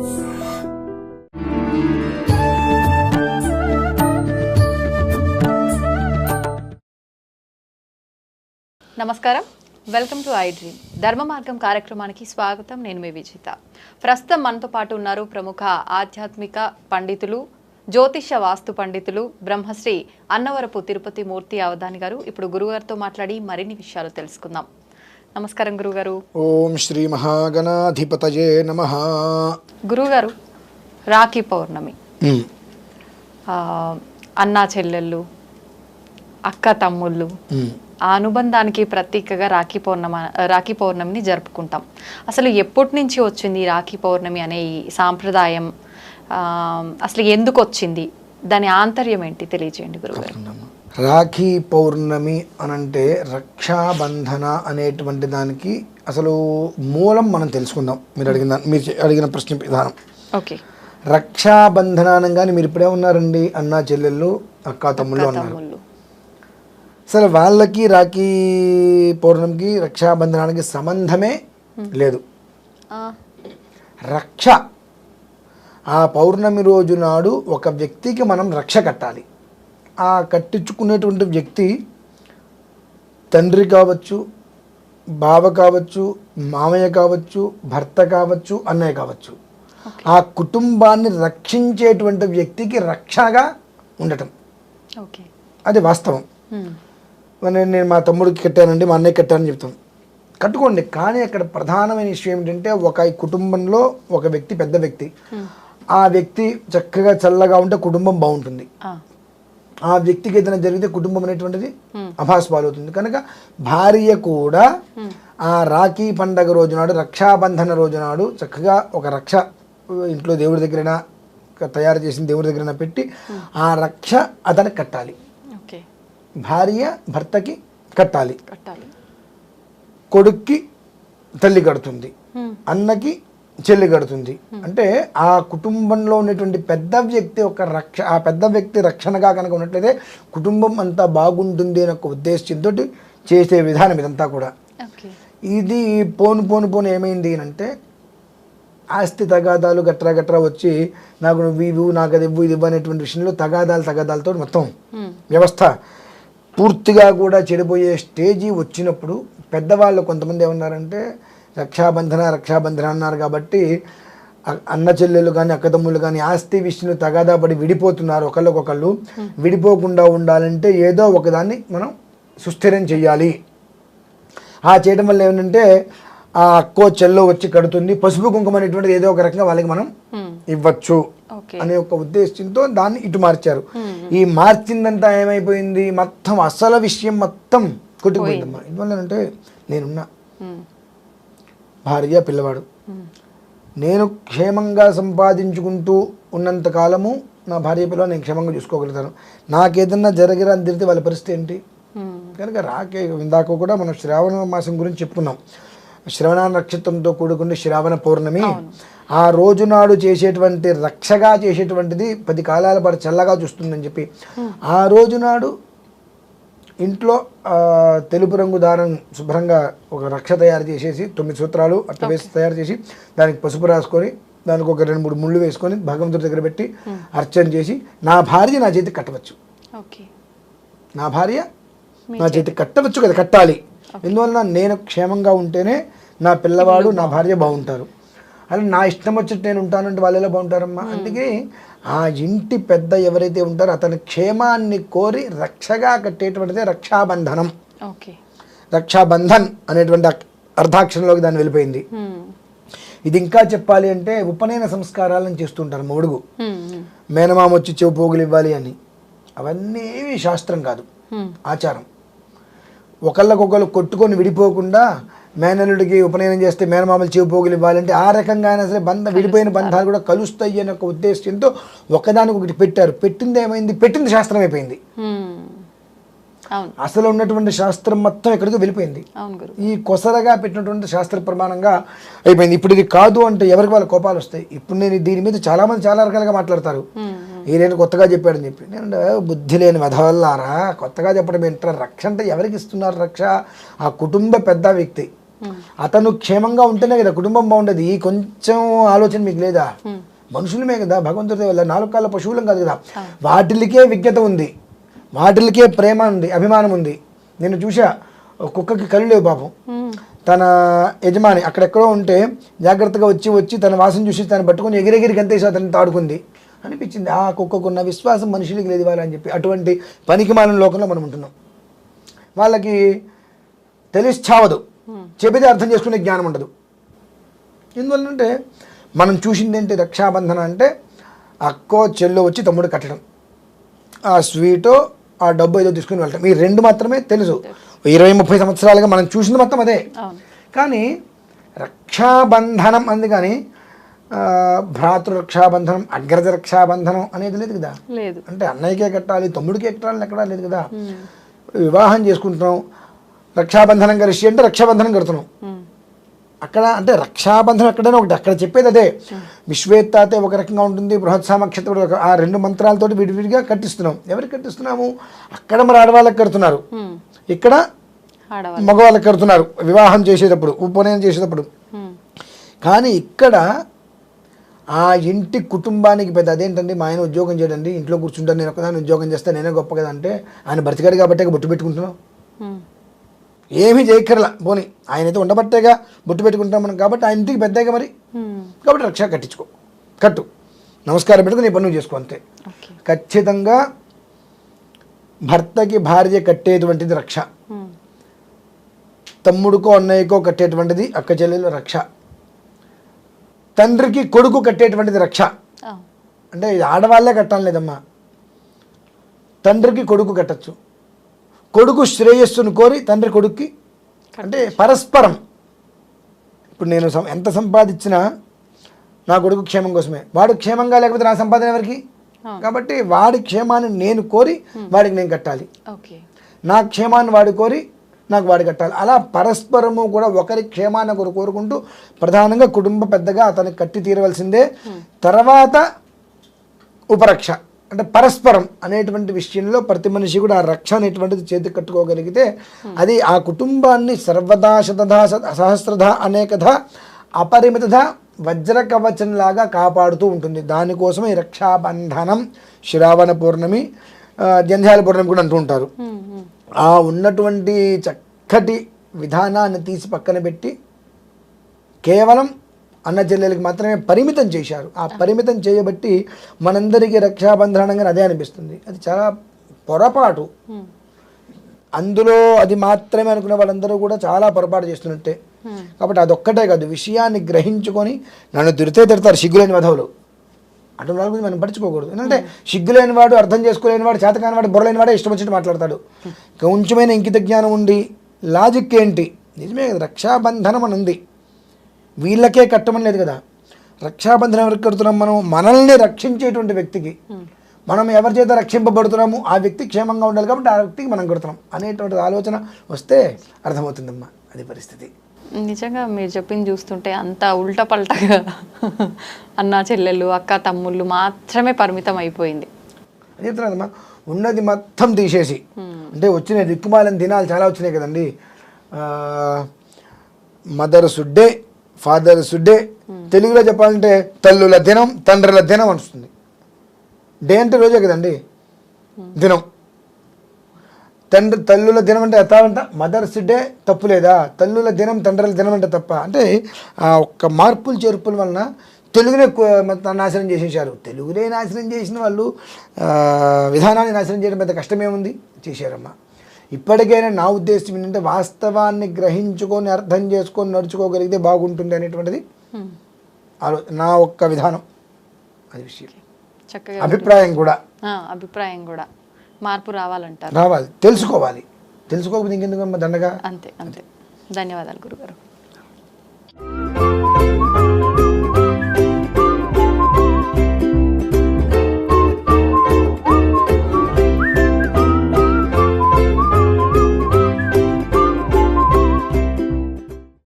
నమస్కారం. Welcome to I dream ధర్మ మార్గం కార్యక్రమానికి స్వాగతం. నేను మీ విజిత. ప్రస్తుతం మనతో పాటు ఉన్నారు ప్రముఖ ఆధ్యాత్మిక పండితులు జ్యోతిష వాస్తు పండితులు బ్రహ్మశ్రీ అన్నవరపు తిరుపతి మూర్తి అవధాని గారు. ఇప్పుడు గురుగారితో మాట్లాడి మరిన్ని విషయాలు తెలుసుకుందాం. నమస్కారం గురుగారు ఓం శ్రీ మహాగణాధిపతయే నమ. గురుగారు రాఖీ పౌర్ణమి. అన్నా చెల్లెళ్ళు అక్క తమ్ముళ్ళు ఆ అనుబంధానికి ప్రతీకగా రాఖీ పౌర్ణమ రాఖీ పౌర్ణమిని జరుపుకుంటాం. అసలు ఎప్పటి నుంచి వచ్చింది రాఖీ పౌర్ణమి అనే ఈ సాంప్రదాయం? అసలు ఎందుకు వచ్చింది? దాని ఆంతర్యం ఏంటి? తెలియజేయండి గురుగారు రాఖీ పౌర్ణమి అనంటే రక్షాబంధన అనేటువంటి దానికి అసలు మూలం మనం తెలుసుకుందాం. మీరు అడిగిన మీరు అడిగిన ప్రశ్న విధానం. ఓకే. రక్షాబంధన అనగానే మీరు ఇప్పుడే ఉన్నారండి అన్నా చెల్లెళ్ళు అక్క తమ్ముళ్ళు అన్నారు. సరే వాళ్ళకి రాఖీ పౌర్ణమికి రక్షాబంధనానికి సంబంధమే లేదు. రక్ష. ఆ పౌర్ణమి రోజు నాడు ఒక వ్యక్తికి మనం రక్ష కట్టాలి. ఆ కట్టించుకునేటువంటి వ్యక్తి తండ్రి కావచ్చు బావ కావచ్చు మామయ్య కావచ్చు భర్త కావచ్చు అన్నయ్య కావచ్చు. ఆ కుటుంబాన్ని రక్షించేటువంటి వ్యక్తికి రక్షగా ఉండటం. ఓకే. అది వాస్తవం. నేను నేను మా తమ్ముడికి కట్టానండి మా అన్నయ్య కట్టానని చెప్తాను కట్టుకోండి కానీ అక్కడ ప్రధానమైన విషయం ఏంటంటే ఒక కుటుంబంలో ఒక వ్యక్తి పెద్ద వ్యక్తి. ఆ వ్యక్తి చక్కగా చల్లగా ఉంటే కుటుంబం బాగుంటుంది. ఆ, వ్యక్తికి ఏదైనా జరిగితే కుటుంబం అనేటువంటిది అభాస్ పాలవుతుంది కనుక భార్య కూడా ఆ రాఖీ పండగ రోజు నాడు రక్షాబంధన రోజు నాడు చక్కగా ఒక రక్ష ఇంట్లో దేవుడి దగ్గరైనా తయారు చేసిన దేవుడి దగ్గరైనా పెట్టి ఆ రక్ష అతనికి కట్టాలి. భార్య భర్తకి కట్టాలి. కట్టాలి. కొడుక్కి తల్లి కడుతుంది. అన్నకి చెల్లి కడుతుంది. అంటే ఆ కుటుంబంలో ఉన్నటువంటి పెద్ద వ్యక్తి ఒక రక్ష ఆ పెద్ద వ్యక్తి రక్షణగా కనుక ఉన్నట్లయితే కుటుంబం అంతా బాగుంటుంది అనే ఒక ఉద్దేశంతో చేసే విధానం ఇదంతా కూడా. ఇది పోను పోను పోను ఏమైంది అంటే ఆస్తి తగాదాలు గట్రా గట్రా వచ్చి నాకు నువ్వు ఇవ్వు నాకు అది ఇవ్వు ఇది ఇవ్వు అనేటువంటి విషయంలో తగాదాలు తగాదాలతో మొత్తం వ్యవస్థ పూర్తిగా కూడా చెడిపోయే స్టేజీ వచ్చినప్పుడు పెద్దవాళ్ళు కొంతమంది ఏమన్నారంటే రక్షాబంధన రక్షాబంధన అన్నారు కాబట్టి అన్న చెల్లెలు కానీ అక్కతమ్ముళ్ళు కానీ ఆస్తి విషయంలో తగాదా పడి విడిపోతున్నారు ఒకళ్ళకొకళ్ళు. విడిపోకుండా ఉండాలంటే ఏదో ఒకదాన్ని మనం సుస్థిరం చెయ్యాలి. ఆ చేయడం వల్ల ఏమంటే ఆ అక్కో చెల్లో వచ్చి కడుతుంది. పసుపు కుంకుమ అనేటువంటిది ఏదో ఒక రకంగా వాళ్ళకి మనం ఇవ్వచ్చు అనే ఒక ఉద్దేశంతో దాన్ని ఇటు మార్చారు. ఈ మార్చిందంతా ఏమైపోయింది? మొత్తం అసలు విషయం మొత్తం కొట్టుకుపోయిందమ్మా. ఎందువల్ల అంటే నేనున్నా. భార్య పిల్లవాడు. నేను క్షేమంగా సంపాదించుకుంటూ ఉన్నంత కాలము నా భార్య పిల్లలు నేను క్షేమంగా చూసుకోగలుగుతాను. నాకేదన్నా జరగరా అని తిరిగితే వాళ్ళ పరిస్థితి ఏంటి? కనుక రాకే ఇందాక కూడా మనం శ్రావణ మాసం గురించి చెప్పుకున్నాం. శ్రవణ నక్షత్రంతో కూడుకునే శ్రావణ పౌర్ణమి ఆ రోజు నాడు చేసేటువంటి రక్షగా చేసేటువంటిది పది కాలాల పాటు చల్లగా చూస్తుందని చెప్పి ఆ రోజు నాడు ఇంట్లో తెలుపు రంగు దారం శుభ్రంగా ఒక రక్ష తయారు చేసేసి తొమ్మిది సూత్రాలు అట్లా వేసి తయారు చేసి దానికి పసుపు రాసుకొని దానికి ఒక రెండు మూడు ముళ్ళు వేసుకొని భగవంతుడి దగ్గర పెట్టి అర్చన చేసి నా భార్య నా చేతికి కట్టవచ్చు. ఓకే. నా భార్య నా చేతి కట్టవచ్చు కదా కట్టాలి. ఎందువల్ల నేను క్షేమంగా ఉంటేనే నా పిల్లవాడు నా భార్య బాగుంటారు. అలా నా ఇష్టం వచ్చినట్టు నేను ఉంటానంటే వాళ్ళు ఎలా బాగుంటారమ్మా? అందుకే ఆ ఇంటి పెద్ద ఎవరైతే ఉంటారో అతని క్షేమాన్ని కోరి రక్షగా కట్టేటువంటిదే రక్షాబంధనం. ఓకే. రక్షాబంధన్ అనేటువంటి అర్ధాక్షరంలోకి దాన్ని వెళ్ళిపోయింది. ఇది ఇంకా చెప్పాలి అంటే ఉపనయన సంస్కారాలను చేస్తుంటారు ఉమ్, మేనమామ వచ్చి చెవు పోగులు ఇవ్వాలి అని. అవన్నీ శాస్త్రం కాదు. ఆచారం. ఒకళ్ళకొకళ్ళు కొట్టుకొని విడిపోకుండా మేనల్లుడికి ఉపనయనం చేస్తే మేనమామలు చెవి పోగులు ఇవ్వాలంటే ఆ రకంగా అయినా సరే బంధ విడిపోయిన బంధాలు కూడా కలుస్తాయి అనే ఒక ఉద్దేశంతో ఒకదానికి ఒకటి పెట్టారు. పెట్టింది ఏమైంది? పెట్టింది శాస్త్రం అయిపోయింది. అసలు ఉన్నటువంటి శాస్త్రం మొత్తం ఎక్కడికి వెళ్ళిపోయింది. ఈ కొసరగా పెట్టినటువంటి శాస్త్ర ప్రమాణంగా అయిపోయింది. ఇప్పుడు ఇది కాదు అంటే ఎవరికి వాళ్ళ కోపాలు వస్తాయి? ఇప్పుడు నేను దీని మీద చాలా మంది చాలా రకాలుగా మాట్లాడతారు. ఈయన కొత్తగా చెప్పాడని చెప్పి. నేను బుద్ధి లేని వెధవల్లారా? కొత్తగా చెప్పడం ఏంటారు? రక్ష అంటే ఎవరికి ఇస్తున్నారు రక్ష? ఆ కుటుంబ పెద్ద వ్యక్తి. అతను క్షేమంగా ఉంటేనే కదా కుటుంబం బాగుండదు. ఈ కొంచెం ఆలోచన మీకు లేదా? మనుషులమే కదా భగవంతుడి వల్ల నాలుగు కాళ్ళ పశువులం కాదు కదా. వాటిలికే విజ్ఞత ఉంది. వాటిలికే ప్రేమ ఉంది అభిమానం ఉంది. నేను చూసా కుక్కకి కళ్ళు లేవు పాపం. తన యజమాని అక్కడెక్కడో ఉంటే జాగ్రత్తగా వచ్చి వచ్చి తన వాసన చూసి తను పట్టుకొని ఎగిరెగిరి గంతేసి అతన్ని తాడుకుంది. అనిపించింది ఆ కుక్కకున్న విశ్వాసం మనుషులకి లేదు వాళ్ళ అని చెప్పి అటువంటి పనికి మాలిన లోకంలో మనం ఉంటున్నాం. వాళ్ళకి తెలిసి చావదు. చెబితే అర్థం చేసుకునే జ్ఞానం ఉండదు. ఎందువల్లంటే మనం చూసింది ఏంటి? రక్షాబంధన అంటే అక్కో చెల్లో వచ్చి తమ్ముడు కట్టడం. ఆ స్వీటో ఆ డబ్బు ఏదో తీసుకుని వెళ్ళటం. ఈ రెండు మాత్రమే తెలుసు. ఇరవై ముప్పై సంవత్సరాలుగా మనం చూసింది మొత్తం అదే. కానీ రక్షాబంధనం అంది కానీ భ్రాతృ రక్షాబంధనం అగ్రజ రక్షాబంధనం అనేది లేదు కదా? లేదు. అంటే అన్నయ్యకే కట్టాలి తమ్ముడికే కట్టాలని ఎక్కడా లేదు కదా? వివాహం చేసుకుంటున్నాం. రక్షాబంధనం కలిసి అంటే రక్షాబంధనం కడుతున్నాం. అక్కడ అంటే రక్షాబంధనం ఎక్కడైనా ఒకటి అక్కడ చెప్పేది అదే విశ్వేత్తాతే ఒక రకంగా ఉంటుంది బృహత్ సామక్షత ఒక ఆ రెండు మంత్రాలతోటి విడివిడిగా కట్టిస్తున్నాం ఎవరికి కట్టిస్తున్నాము అక్కడ మరి ఆడవాళ్ళకి కడుతున్నారు. ఇక్కడ మగవాళ్ళకి కడుతున్నారు వివాహం చేసేటప్పుడు ఉపనయనం చేసేటప్పుడు. కానీ ఇక్కడ ఆ ఇంటి కుటుంబానికి పెద్ద అదేంటండి మా ఆయన ఉద్యోగం చేయడండి ఇంట్లో కూర్చుంటాను నేను ఒకదాన్ని ఉద్యోగం చేస్తే నేనే గొప్ప కదా అంటే ఆయన బ్రతికాడు కాబట్టే బొట్టు పెట్టుకుంటున్నాం. ఏమీ చేయక్కర్లా. పోనీ ఆయన అయితే ఉండబట్టేగా బొట్టు పెట్టుకుంటాం మనం కాబట్టి ఆ ఇంటికి పెద్దగా మరి. కాబట్టి రక్ష కట్టించుకో. కట్టు. నమస్కారం పెట్టుకుని నీ పనులు చేసుకో అంతే. ఖచ్చితంగా భర్తకి భార్య కట్టేటువంటిది రక్ష. తమ్ముడికో అన్నయ్యకో కట్టేటువంటిది అక్క చెల్లెలు రక్ష. తండ్రికి కొడుకు కట్టేటువంటిది రక్ష. అంటే ఆడవాళ్ళే కట్టాలి లేదమ్మా. తండ్రికి కొడుకు కట్టచ్చు. కొడుకు శ్రేయస్సును కోరి తండ్రి కొడుక్కి అంటే పరస్పరం. ఇప్పుడు నేను ఎంత సంపాదించినా నా కొడుకు క్షేమం కోసమే. వాడు క్షేమంగా లేకపోతే నా సంపాదన ఎవరికి. కాబట్టి వాడి క్షేమాన్ని నేను కోరి వాడికి నేను కట్టాలి. నా క్షేమాన్ని వాడు కోరి నాకు వాడు కట్టాలి. అలా పరస్పరము కూడా ఒకరి క్షేమాన్ని ఒకరు కోరుకుంటూ ప్రధానంగా కుటుంబ పెద్దగా అతనికి కట్టి తీరవలసిందే. తర్వాత ఉపరక్ష. అంటే పరస్పరం అనేటువంటి విషయంలో ప్రతి మనిషి కూడా ఆ రక్ష అనేటువంటిది చేతి కట్టుకోగలిగితే అది ఆ కుటుంబాన్ని సర్వదా శతధ సహస్రధ అనేకధ అపరిమితధ వజ్ర కవచంలాగా కాపాడుతూ ఉంటుంది దానికోసం ఈ రక్షాబంధనం శ్రావణ పౌర్ణమి జంధ్యాల పౌర్ణమి కూడా అంటూ ఉంటారు. ఆ ఉన్నటువంటి చక్కటి విధానాన్ని తీసి పక్కన పెట్టి కేవలం అన్న చెల్లెలకి మాత్రమే పరిమితం చేశారు. ఆ పరిమితం చేయబట్టి మనందరికీ రక్షాబంధనంగా అదే అనిపిస్తుంది. అది చాలా పొరపాటు. అందులో అది మాత్రమే అనుకునే వాళ్ళందరూ కూడా చాలా పొరపాటు చేస్తున్నట్టే. కాబట్టి అదొక్కటే కాదు విషయాన్ని గ్రహించుకొని నన్ను తిడితే తిడతారు సిగ్గులేని వధవులు. అటువంటి వాళ్ళ గురించి మనం పట్టించుకోకూడదు. ఎందుకంటే సిగ్గులేని వాడు అర్థం చేసుకోలేని వాడు చేతకాని వాడు బుర్రలేని వాడే ఇష్టం వచ్చినట్టు మాట్లాడతాడు. కొంచెమైన ఇంకిత జ్ఞానం ఉండి లాజిక్ ఏంటి? నిజమే కదా రక్షాబంధనం అని ఉంది. వీళ్ళకే కట్టమని లేదు కదా. రక్షాబంధనం ఎవరికి కడుతున్నాం మనం? మనల్ని రక్షించేటువంటి వ్యక్తికి. మనం ఎవరి చేత రక్షింపబడుతున్నాము ఆ వ్యక్తి క్షేమంగా ఉండాలి కాబట్టి ఆ వ్యక్తికి మనం కడుతున్నాం అనేటువంటి ఆలోచన వస్తే అర్థమవుతుందమ్మా అది పరిస్థితి. నిజంగా మీరు చెప్పింది చూస్తుంటే అంత ఉల్టా పల్టగా అన్న చెల్లెళ్ళు అక్క తమ్ముళ్ళు మాత్రమే పరిమితం అయిపోయింది. అది చెప్తున్నానమ్మా ఉన్నది మొత్తం తీసేసి. అంటే వచ్చిన దిక్కుమాలని దినాలు చాలా వచ్చినాయి కదండి. మదర్ సుడ్డే ఫాదర్ డే తెలుగులో చెప్పాలంటే తల్లుల దినం తండ్రుల దినం వస్తుంది డే అంటే రోజే కదండి? దినం. తండ్రి తల్లుల దినం అంటే ఎత్తాలంట మదర్స్ డే తప్పు లేదా? తల్లుల దినం తండ్రుల దినం అంటే తప్ప. అంటే ఆ ఒక్క మార్పులు చేర్పుల వలన తెలుగునే నాశనం చేసేసారు తెలుగునే నాశనం చేసిన వాళ్ళు విధానాన్ని నాశనం చేయడం పెద్ద కష్టమేముంది? చేశారమ్మా. ఇప్పటికైనా నా ఉద్దేశం ఏంటంటే వాస్తవాన్ని గ్రహించుకొని అర్థం చేసుకొని నడుచుకోగలిగితే బాగుంటుంది అనేటువంటిది నా ఒక్క విధానం. అది విషయం. చక్కగా అభిప్రాయం కూడా. అభిప్రాయం కూడా. మార్పు రావాలంటారు. రావాలి. తెలుసుకోవాలి. తెలుసుకోకపోతే ఇంకెందుకమ్మా దండగా? అంతే అంతే. ధన్యవాదాలు గురుగారు.